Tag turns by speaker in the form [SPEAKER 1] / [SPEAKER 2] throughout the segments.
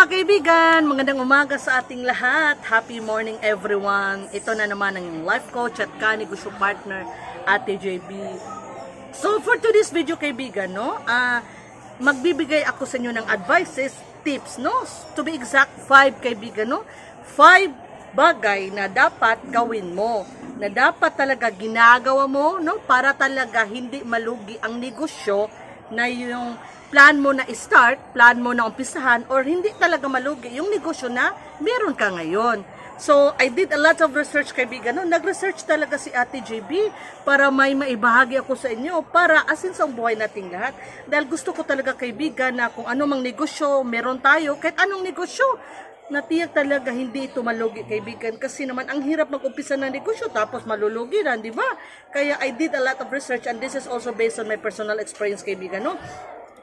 [SPEAKER 1] mga kaibigan, magandang umaga sa ating lahat. Happy morning everyone. Ito na naman ang life coach at kanegosyo partner, Ate JB. So for today's video kaibigan, no, ah magbibigay ako sa inyo ng advices, tips, no? To be exact, five kaibigan, no? Five bagay na dapat gawin mo na dapat talaga ginagawa mo no para talaga hindi malugi ang negosyo na yung plan mo na start, plan mo na umpisahan or hindi talaga malugi yung negosyo na meron ka ngayon. So, I did a lot of research kaibigan. No? Nag-research talaga si Ate JB para may maibahagi ako sa inyo para asin sa buhay nating lahat. Dahil gusto ko talaga kaibigan na kung ano mang negosyo meron tayo, kahit anong negosyo, natiyak talaga hindi ito malugi kaibigan kasi naman ang hirap mag-umpisa ng negosyo tapos malulugi na, di ba? Kaya I did a lot of research and this is also based on my personal experience kaibigan, no?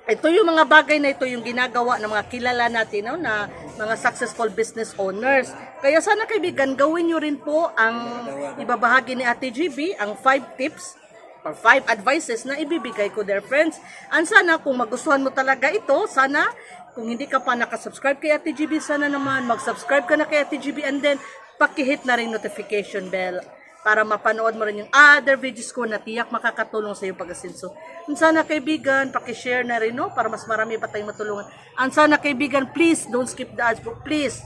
[SPEAKER 1] Ito yung mga bagay na ito yung ginagawa ng mga kilala natin no, na mga successful business owners. Kaya sana kaibigan, gawin nyo rin po ang ibabahagi ni Ate GB, ang 5 tips or 5 advices na ibibigay ko their friends. And sana kung magustuhan mo talaga ito, sana kung hindi ka pa nakasubscribe kay Ate GB, sana naman mag-subscribe ka na kay Ate GB and then pakihit na rin notification bell para mapanood mo rin yung other videos ko na tiyak makakatulong sa iyo pag-asinso. And sana kaibigan, pakishare na rin, no? Para mas marami pa tayong matulungan. And sana kaibigan, please, don't skip the ads po. Please,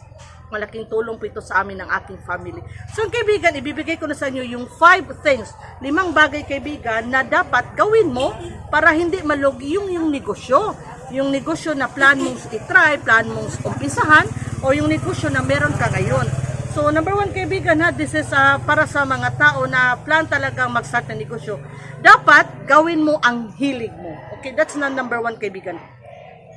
[SPEAKER 1] malaking tulong po ito sa amin ng aking family. So kaibigan, ibibigay ko na sa inyo yung five things, limang bagay kaibigan na dapat gawin mo para hindi malugi yung, yung negosyo. Yung negosyo na plan mong i-try, plan mong umpisahan, o yung negosyo na meron ka ngayon. So, number one kaibigan ha, this is ah, para sa mga tao na plan talagang mag-start ng negosyo. Dapat, gawin mo ang hilig mo. Okay, that's na number one kaibigan.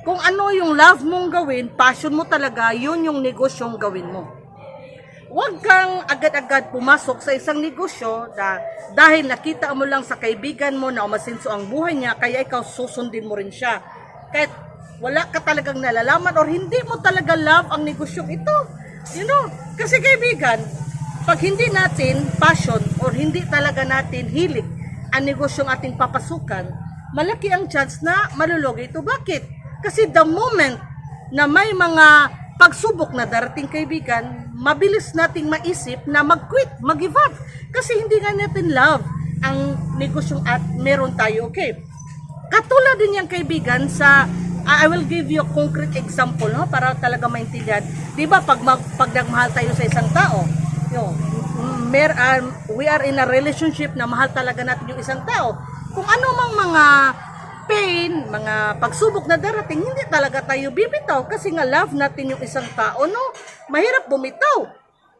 [SPEAKER 1] Kung ano yung love mong gawin, passion mo talaga, yun yung negosyong gawin mo. Huwag kang agad-agad pumasok sa isang negosyo na dahil nakita mo lang sa kaibigan mo na umasinso ang buhay niya, kaya ikaw susundin mo rin siya. Kahit wala ka talagang nalalaman or hindi mo talaga love ang negosyong ito. You know, kasi kaibigan, pag hindi natin passion or hindi talaga natin hilig ang negosyong ating papasukan, malaki ang chance na malulugi ito. Bakit? Kasi the moment na may mga pagsubok na darating kaibigan, mabilis nating maisip na mag-quit, mag-give up. Kasi hindi nga natin love ang negosyong at meron tayo. Okay. Katulad din yan kaibigan sa I will give you a concrete example no para talaga maintindihan. 'Di ba pag mag, pag nagmahal tayo sa isang tao, yo, mer um, we are in a relationship na mahal talaga natin yung isang tao. Kung ano mang mga pain, mga pagsubok na darating, hindi talaga tayo bibitaw kasi nga love natin yung isang tao, no? Mahirap bumitaw.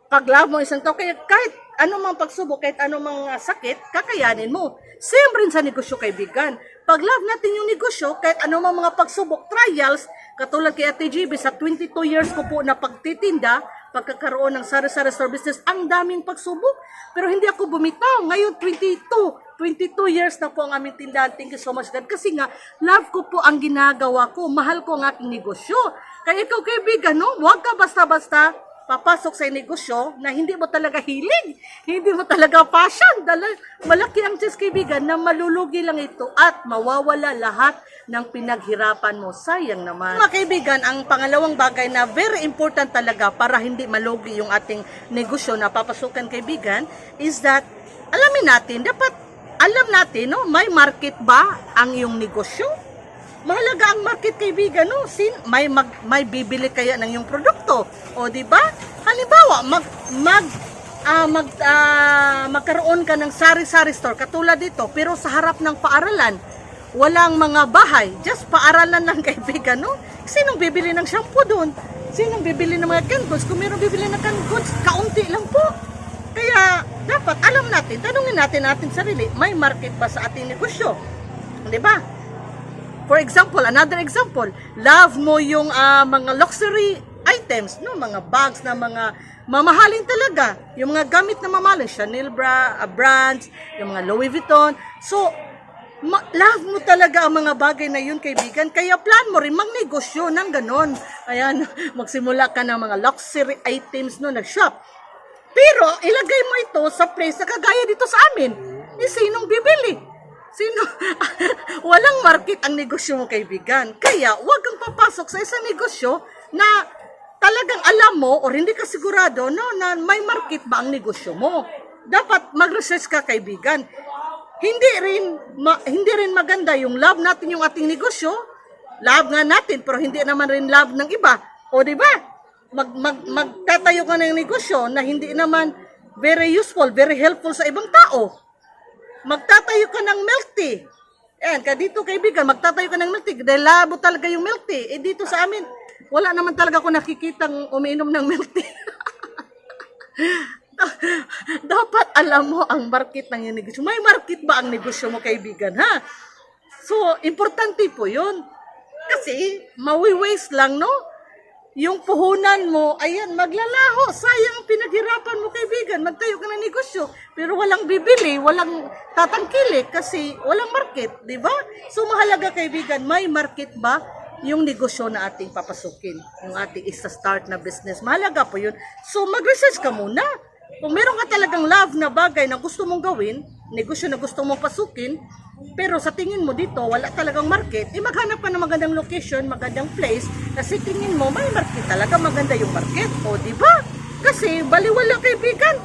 [SPEAKER 1] Pag love mo isang tao, kaya kahit ano mang pagsubok, kahit ano mang ah, sakit, kakayanin mo. Same rin sa negosyo kaibigan. Pag love natin yung negosyo, kahit ano mang mga pagsubok, trials, katulad kay Ate GB, sa 22 years ko po na pagtitinda, pagkakaroon ng sari-sari store business, ang daming pagsubok. Pero hindi ako bumitaw. Ngayon, 22. 22 years na po ang aming tindahan. Thank you so much, God. Kasi nga, love ko po ang ginagawa ko. Mahal ko ang aking negosyo. Kaya ikaw, kaibigan, no? Huwag ka basta-basta papasok sa negosyo na hindi mo talaga hilig, hindi mo talaga passion. Dala, malaki ang chance kaibigan na malulugi lang ito at mawawala lahat ng pinaghirapan mo. Sayang naman. Mga kaibigan, ang pangalawang bagay na very important talaga para hindi malugi yung ating negosyo na papasukan kaibigan is that alamin natin, dapat alam natin, no, may market ba ang iyong negosyo? Mahalaga ang market kaibigan, no? Sin, may mag, may bibili kaya ng yung produkto. O di ba? Halimbawa, mag mag ah, mag ah, magkaroon ka ng sari-sari store katulad dito, pero sa harap ng paaralan, walang mga bahay, just paaralan lang kaibigan, no? Sinong bibili ng shampoo doon? Sinong bibili ng mga canned goods? Kung meron bibili ng canned goods, kaunti lang po. Kaya dapat alam natin, tanungin natin natin sarili, may market ba sa ating negosyo? Di ba? For example, another example, love mo yung ah, mga luxury items, no, mga bags na mga mamahalin talaga, yung mga gamit na mamahalin, Chanel bra, ah, brands, yung mga Louis Vuitton. So, ma- love mo talaga ang mga bagay na yun, kaibigan. Kaya plan mo rin magnegosyo ng ganon. Ayan, magsimula ka ng mga luxury items no, nag-shop. Pero, ilagay mo ito sa place na kagaya dito sa amin. Eh, sinong bibili? Sino? Walang market ang negosyo mo, kaibigan. Kaya, huwag kang papasok sa isang negosyo na talagang alam mo or hindi ka sigurado no, na may market ba ang negosyo mo. Dapat mag-research ka kaibigan. Hindi rin ma- hindi rin maganda yung love natin yung ating negosyo. Love nga natin pero hindi naman rin love ng iba. O di ba? Mag, mag, magtatayo ka ng negosyo na hindi naman very useful, very helpful sa ibang tao. Magtatayo ka ng milk tea. Ayan, ka dito kaibigan, magtatayo ka ng milk tea. Dahil labo talaga yung milk tea. Eh dito sa amin, wala naman talaga ako nakikitang umiinom ng milk tea. Dapat alam mo ang market ng negosyo. May market ba ang negosyo mo, kaibigan, ha? So, importante po yun. Kasi, mawi-waste lang, no? Yung puhunan mo, ayan, maglalaho. Sayang ang pinaghirapan mo, kaibigan. Magtayo ka ng negosyo. Pero walang bibili, walang tatangkili kasi walang market, di ba? So, mahalaga, kaibigan, may market ba yung negosyo na ating papasukin? Yung ating isa-start na business. Mahalaga po yun. So, mag-research ka muna. Kung meron ka talagang love na bagay na gusto mong gawin, negosyo na gusto mong pasukin, pero sa tingin mo dito, wala talagang market, eh maghanap ka ng magandang location, magandang place, kasi tingin mo, may market talaga, maganda yung market. O, di ba? Kasi, baliwala kaibigan.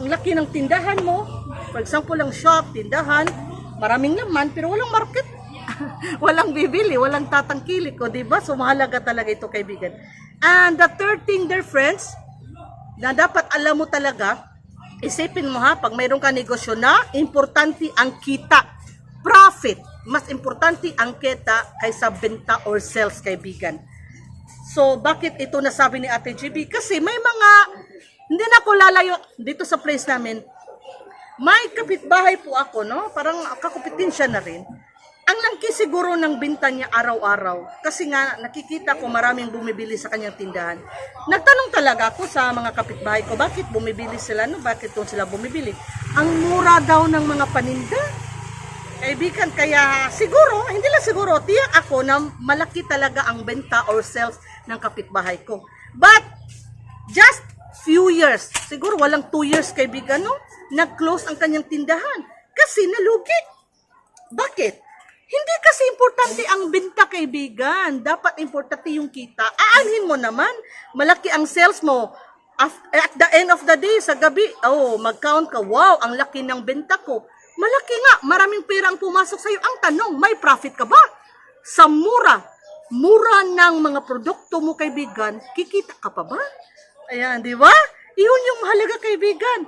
[SPEAKER 1] Ang laki ng tindahan mo, for example, ang shop, tindahan, maraming laman, pero walang market. walang bibili, walang tatangkilik, o, di ba? So, mahalaga talaga ito, kaibigan. And the third thing, dear friends, na dapat alam mo talaga, isipin mo ha, pag mayroon ka negosyo na, importante ang kita, profit. Mas importante ang kita kaysa benta or sales, kaibigan. So, bakit ito nasabi ni Ate GB? Kasi may mga, hindi na ako lalayo dito sa place namin, may kapitbahay po ako, no? Parang kakupitensya na rin. Ang langki siguro ng binta niya araw-araw. Kasi nga, nakikita ko maraming bumibili sa kanyang tindahan. Nagtanong talaga ako sa mga kapitbahay ko, bakit bumibili sila, no? Bakit doon sila bumibili? Ang mura daw ng mga paninda. Kaibigan, kaya siguro, hindi lang siguro, tiyak ako na malaki talaga ang benta or sales ng kapitbahay ko. But, just few years, siguro walang two years kaibigan, no? Nag-close ang kanyang tindahan. Kasi nalugi. Bakit? Hindi kasi importante ang benta kaibigan. Dapat importante yung kita. Aanhin mo naman. Malaki ang sales mo. At the end of the day, sa gabi, oh, mag-count ka. Wow, ang laki ng benta ko. Malaki nga. Maraming pera ang pumasok sa'yo. Ang tanong, may profit ka ba? Sa mura. Mura ng mga produkto mo kaibigan, kikita ka pa ba? Ayan, di ba? Iyon yung mahalaga kaibigan.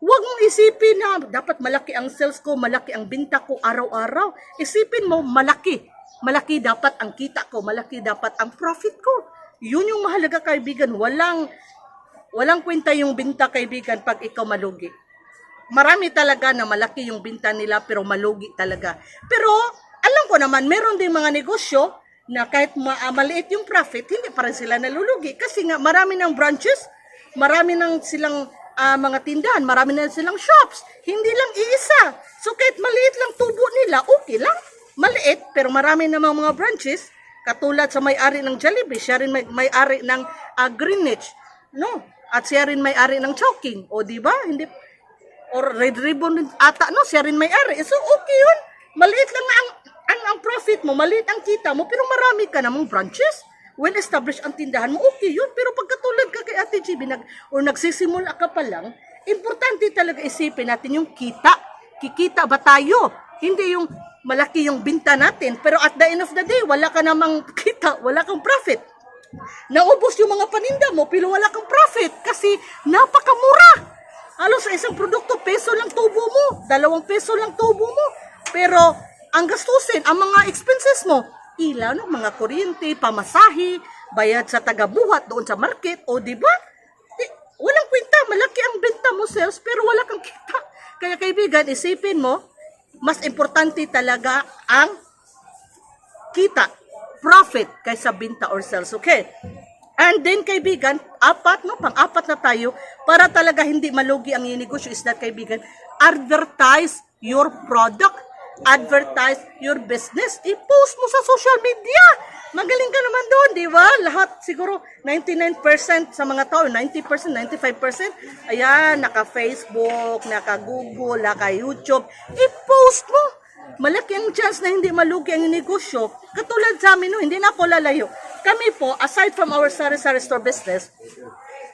[SPEAKER 1] Huwag mong isipin na dapat malaki ang sales ko, malaki ang binta ko araw-araw. Isipin mo, malaki. Malaki dapat ang kita ko, malaki dapat ang profit ko. Yun yung mahalaga kaibigan. Walang, walang kwenta yung binta kaibigan pag ikaw malugi. Marami talaga na malaki yung binta nila pero malugi talaga. Pero alam ko naman, meron din mga negosyo na kahit ma- ah, maliit yung profit, hindi pa rin sila nalulugi. Kasi nga marami ng branches, marami ng silang ah, mga tindahan, marami na silang shops. Hindi lang iisa. So kahit maliit lang tubo nila, okay lang. Maliit, pero marami namang mga branches, katulad sa may-ari ng Jollibee, siya rin may- may-ari ng ah, Greenwich. No? At siya rin may-ari ng Chowking. O di ba? Hindi or Red Ribbon ata no siya rin may-ari. So okay yun. Maliit lang ang, ang ang profit mo, maliit ang kita mo, pero marami ka namang branches. When established ang tindahan mo, okay yun. Pero pagkatulad ka kay Ate GB, nag, or nagsisimula ka pa lang, importante talaga isipin natin yung kita. Kikita ba tayo? Hindi yung malaki yung binta natin. Pero at the end of the day, wala ka namang kita, wala kang profit. Naubos yung mga paninda mo, pero wala kang profit kasi napakamura. Halos sa isang produkto, peso lang tubo mo. Dalawang peso lang tubo mo. Pero, ang gastusin, ang mga expenses mo, ilaw, no? mga kuryente, pamasahi, bayad sa tagabuhat doon sa market, o di ba? Walang kwenta, malaki ang benta mo sales, pero wala kang kita. Kaya kaibigan, isipin mo, mas importante talaga ang kita, profit, kaysa binta or sales, okay? And then, kaibigan, apat, no? Pang-apat na tayo, para talaga hindi malugi ang negosyo is that, kaibigan, advertise your product, advertise your business, i-post mo sa social media. Magaling ka naman doon, di ba? Lahat, siguro, 99% sa mga tao, 90%, 95%, ayan, naka-Facebook, naka-Google, naka-YouTube, i-post mo. Malaki ang chance na hindi malugi ang negosyo. Katulad sa amin, no, hindi na ako lalayo. Kami po, aside from our sari-sari store business,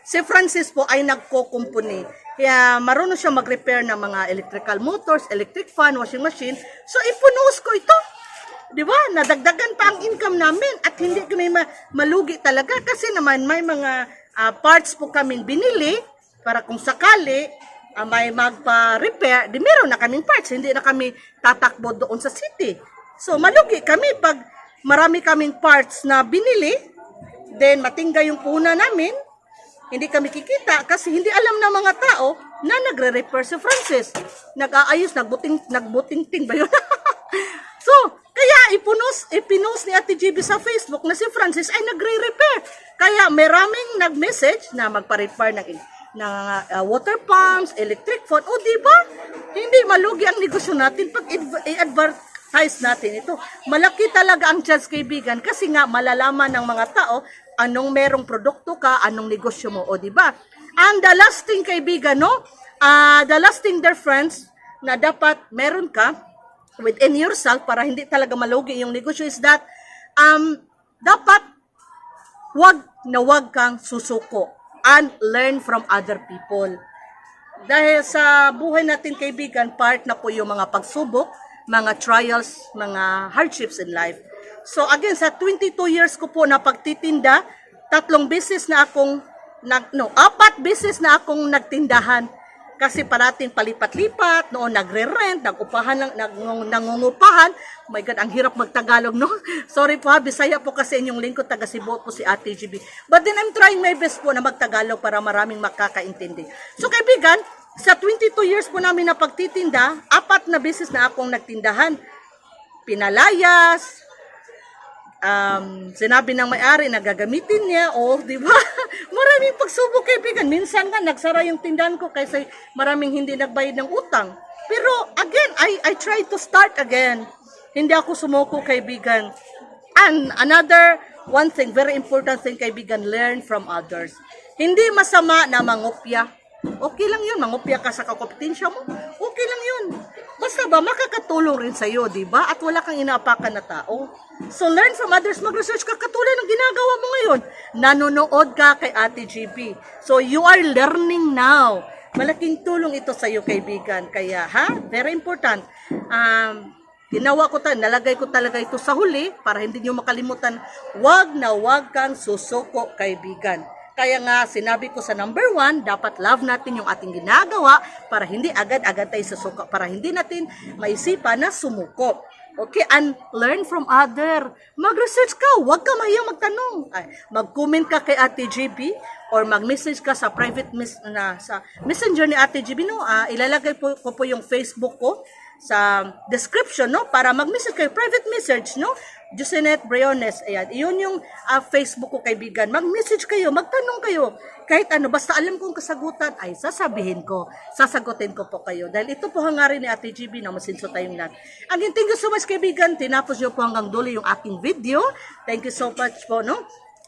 [SPEAKER 1] si Francis po ay nagko-company. Kaya marunong siya mag-repair ng mga electrical motors, electric fan, washing machine. So ipunos ko ito. Di ba? Nadagdagan pa ang income namin at hindi kami ma- malugi talaga kasi naman may mga ah, parts po kaming binili para kung sakali ah, may magpa-repair, di meron na kaming parts. Hindi na kami tatakbo doon sa city. So malugi kami pag marami kaming parts na binili, then matingga yung puna namin, hindi kami kikita kasi hindi alam ng mga tao na nagre-repair si Francis. Nag-aayos, nagbuting, nagbuting-ting ba yun? so, kaya ipunos, ipinost ni Ate GB sa Facebook na si Francis ay nagre-repair. Kaya maraming nag-message na magpa-repair ng, ng uh, water pumps, electric phone. O, di ba? Hindi malugi ang negosyo natin pag i-advertise natin ito. Malaki talaga ang chance kaibigan kasi nga malalaman ng mga tao anong merong produkto ka, anong negosyo mo, o di ba? And the last thing kaibigan, no? Ah, the last thing dear friends, na dapat meron ka within yourself para hindi talaga malugi yung negosyo is that um, dapat wag na wag kang susuko and learn from other people. Dahil sa buhay natin kaibigan, part na po yung mga pagsubok, mga trials, mga hardships in life. So again, sa 22 years ko po na pagtitinda, tatlong business na akong, nag, no, apat business na akong nagtindahan. Kasi parating palipat-lipat, noon nagre-rent, nagupahan lang, nag, nangungupahan. Oh my God, ang hirap magtagalog, no? Sorry po ha, Bisaya po kasi inyong lingkod, taga Cebu po si Ate GB. But then I'm trying my best po na magtagalog para maraming makakaintindi. So kaibigan, sa 22 years po namin na pagtitinda, apat na business na akong nagtindahan. Pinalayas, um, sinabi ng may-ari na gagamitin niya, o, di ba? maraming pagsubok kaibigan. Minsan nga, nagsara yung tindahan ko kasi maraming hindi nagbayad ng utang. Pero, again, I, I try to start again. Hindi ako sumuko, kaibigan. And another one thing, very important thing, kaibigan, learn from others. Hindi masama na mangopya. Okay lang yun, mangopya ka sa kakompetensya mo. Ba, makakatulong rin sa'yo, di ba? At wala kang inaapakan na tao. So, learn from others, mag-research ka katulad ng ginagawa mo ngayon. Nanonood ka kay Ate GB. So, you are learning now. Malaking tulong ito sa iyo, kaibigan. Kaya, ha? Very important. Um, Ginawa ko ta, nalagay ko talaga ito sa huli para hindi niyo makalimutan, wag na wag kang susuko, kaibigan. Kaya nga, sinabi ko sa number one, dapat love natin yung ating ginagawa para hindi agad-agad tayo susuko, para hindi natin maisipan na sumuko. Okay, and learn from other. Mag-research ka, huwag ka mahiyang magtanong. Mag-comment ka kay Ate GB or mag-message ka sa private mes na sa messenger ni Ate GB no. Ah, ilalagay po ko po yung Facebook ko sa description no para mag-message kayo private message no Josenet Briones ayan. Iyon yung ah, Facebook ko kaibigan. Mag-message kayo magtanong kayo. Kahit ano basta alam kong kasagutan ay sasabihin ko. Sasagutin ko po kayo. Dahil ito po hangarin ni Ate GB na masinso tayong lahat. Again thank you so much kaibigan. Tinapos niyo po hanggang dulo yung aking video. Thank you so much po no?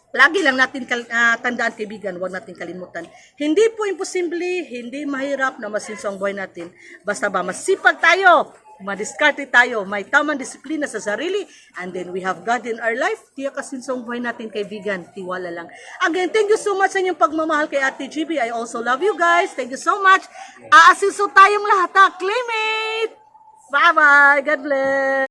[SPEAKER 1] Lagi lang natin ah, tandaan kaibigan, huwag natin kalimutan. Hindi po imposible, hindi mahirap na masinso ang buhay natin. Basta ba masipag tayo, madiskarte tayo, may tamang disiplina sa sarili, and then we have God in our life. Tiyak kasinso ang buhay natin kaibigan, tiwala lang. Again, thank you so much sa inyong pagmamahal kay Ate GB. I also love you guys. Thank you so much. Aasiso tayong lahat ha. Claim it! Bye-bye. God bless.